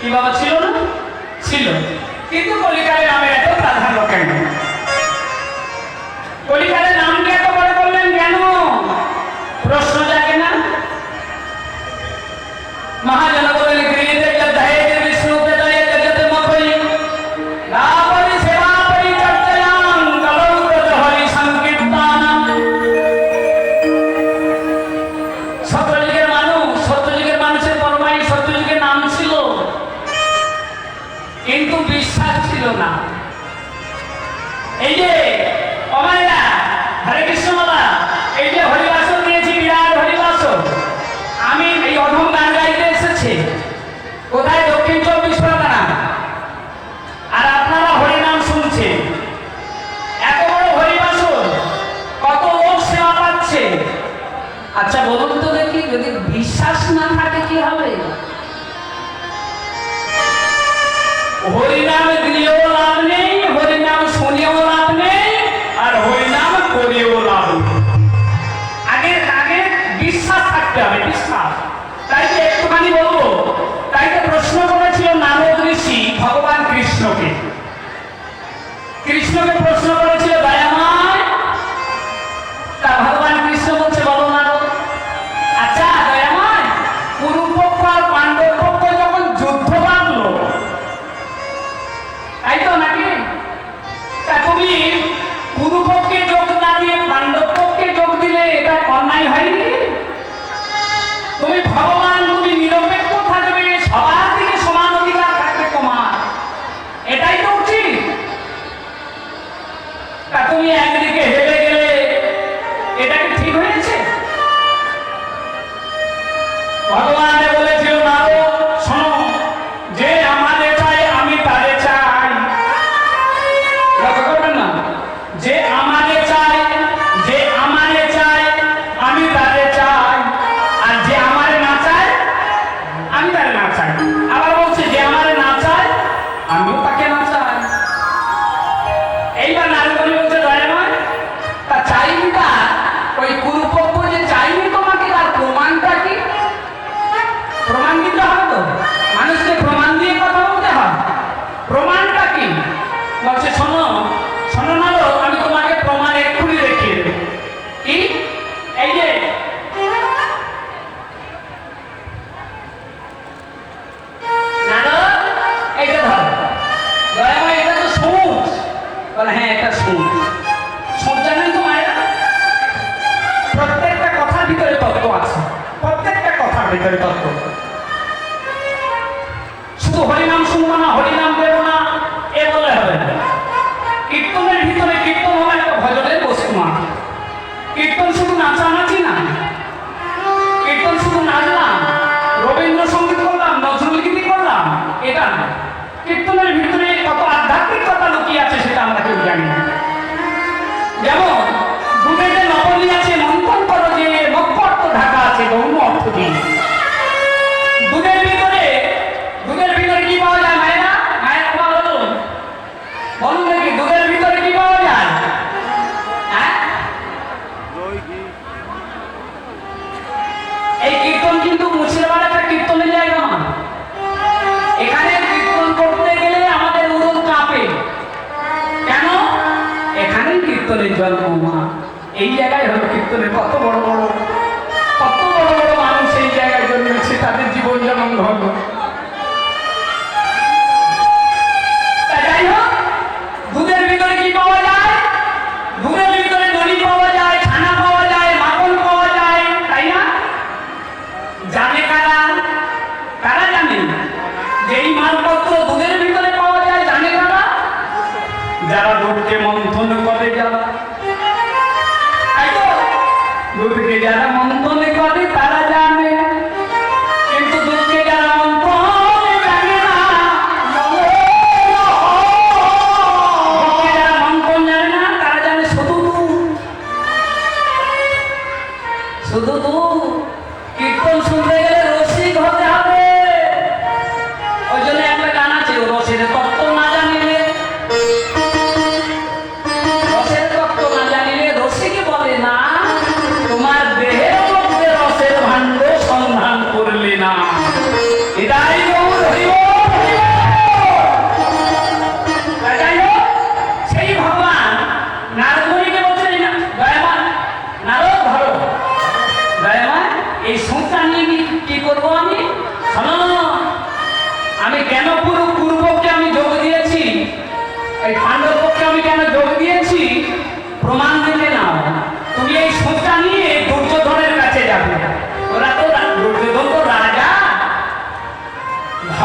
কি বাবা ছিল না? ছিল। কিন্তু কলিকালে নামে এত প্রাধান্য কেন? কলিকালে নামকে এত বড় করলেন কেন? প্রশ্ন জাগে না? মহাজন বলছে, শোনো শোনো না আমি তোমাকে প্রমাণ এক্ষুনি দেখিয়ে দেবো। কি? এই যে। হ্যাঁ এটা মানে প্রত্যেকটা কথার ভিতরে তত্ত্ব আছে। প্রত্যেকটা কথার ভিতরে তত্ত্ব। শুধু হরিনাম শুনব না, হরিনাম দেবো না। কীর্তন শুধু নাচানাচি না? কীর্তন শুধু নাচলাম, রবীন্দ্রসঙ্গীত করলাম, নজরুলগীতি করলাম, এটা না। কীর্তনের ভিতরে কত আধ্যাত্মিকতা লুকিয়ে আছে সেটা আমরা কেউ জানি না। যেমন দুধে যে নবলি আছে, মন্থন করো যে মক্কর তো ঢাকা আছে, গৌণ অর্থ দিয়ে। এই কীর্তন কিন্তু মুর্শিদাবাদ একটা কীর্তনের জায়গা এখানে কীর্তন করতে গেলে আমাদের উড়ন কাঁপে। কেন? এখানেই কীর্তনের জন্ম, মা। এই জায়গায় হলো কীর্তনের কত বড় বড় কত বড় বড় মানুষ এই জায়গায় জন্মেছে, তাদের জীবন যেমন ধর্ম పూర్తి జనం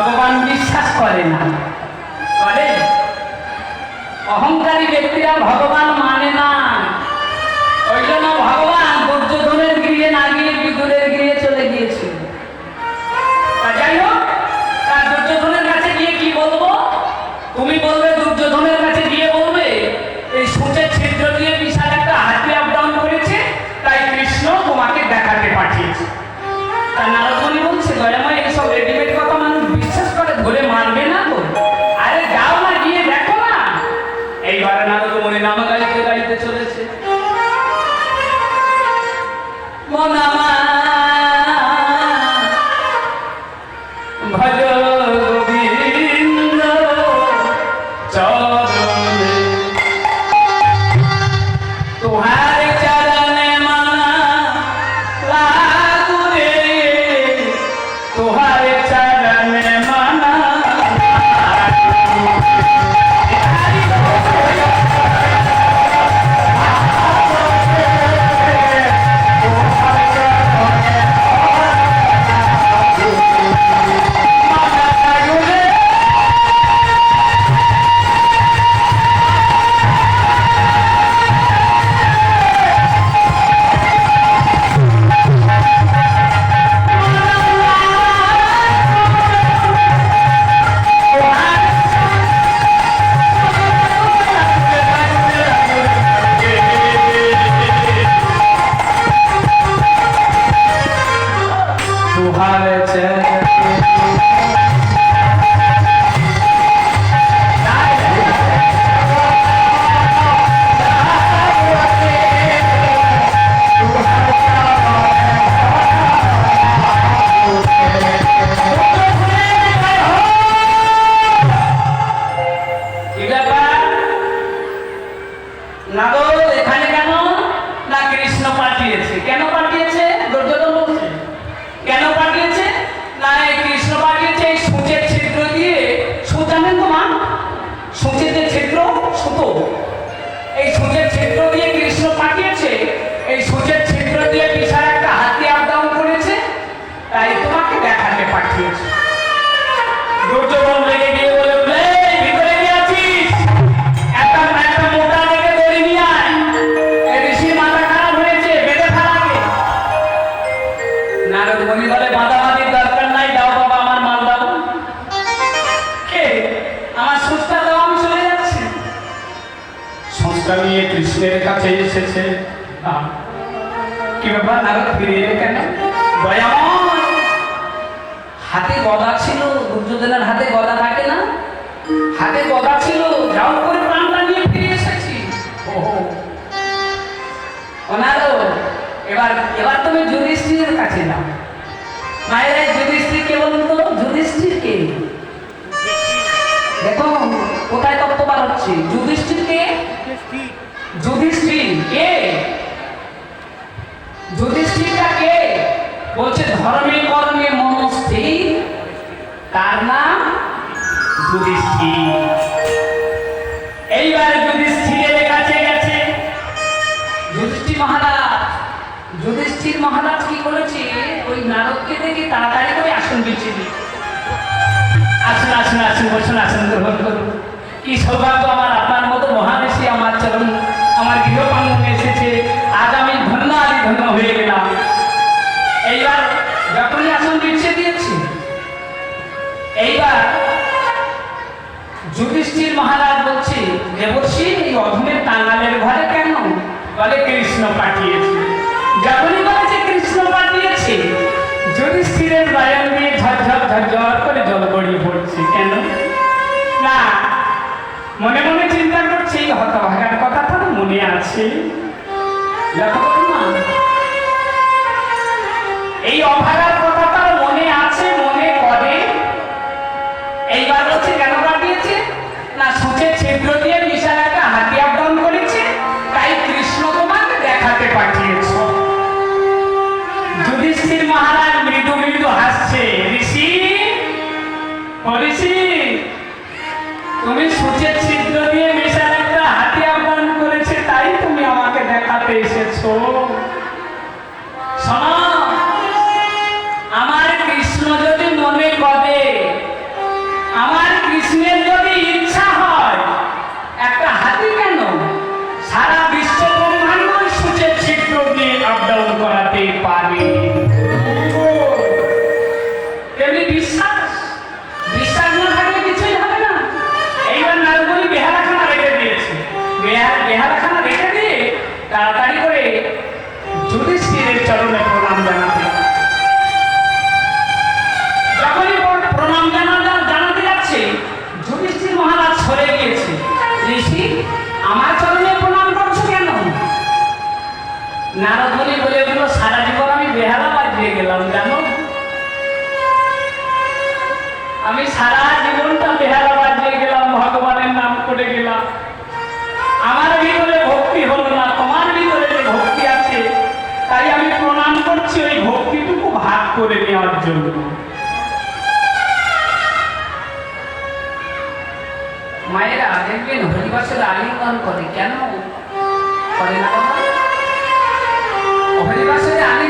ভগবান বিশ্বাস করে না। করে? অহংকারী ব্যক্তিরা ভগবান মানে না। ওই জন্য ভগবান দুর্যোধনের গৃহে না গিয়ে বিদুরের গৃহে চলে গিয়েছিল। কি ব্যাপার এলে কেন? দয়াময় হাতে গদা ছিল, দুর্যোধনের হাতে গদা থাকে না? হাতে গদা ছিল, যাও করে প্রাণটা নিয়ে ফিরে এসেছি। ওনারও এবার এবার তুমি যুধিষ্ঠিরের কাছে যাও। মায়ের যুধিষ্ঠির কে বলুন তো? যুধিষ্ঠির কে? দেখো কোথায় তত্ত্ব বার হচ্ছে? তার নাম যুধিষ্ঠির। এইবার যুধিষ্ঠিরের কাছে গেছে। যুধিষ্ঠির মহারাজ যুধিষ্ঠির মহারাজ কি করেছে ওই নারদকে দেখে তাড়াতাড়ি করে আসন দিল আসুন আসুন আসুন, বসুন, আসুন, গ্রহণ করুন। কি সৌভাগ্য আমার আপনার মতো মহাদেশী আমার চরণ, আমার গৃহপাঙ্গনে এসেছে। আজ আমি ধন্য আদি ধন্য হয়ে গেলাম। এইবার যখনই আসন বিছিয়ে দিয়েছি এইবার যুধিষ্ঠির মহারাজ বলছে দেবর্ষি, এই অধমের টাঙ্গালের ঘরে কেন? বলে, কৃষ্ণ পাঠিয়েছে। যখনই বলেছে, কৃষ্ণ পাঠিয়েছে? যুধিষ্ঠিরের বায়ন দিয়ে ঝরঝর ঝরঝর করে জল গড়িয়ে পড়ছে। কেন? না, মনে মনে চিন্তা করছে, এই হতভাগার কথা তো মনে আছে। এই অভাগার আমার ভিতরে ভক্তি হলো না, তোমার ভিতরে যে ভক্তি আছে, তাই আমি প্রণাম করছি ওই ভক্তিটুকু ভাগ করে নেওয়ার জন্য। মায়েরা, দেখবেন হরিবাসের আলিঙ্গন করে। কেন করে না? হরিবাসের আলিঙ্গন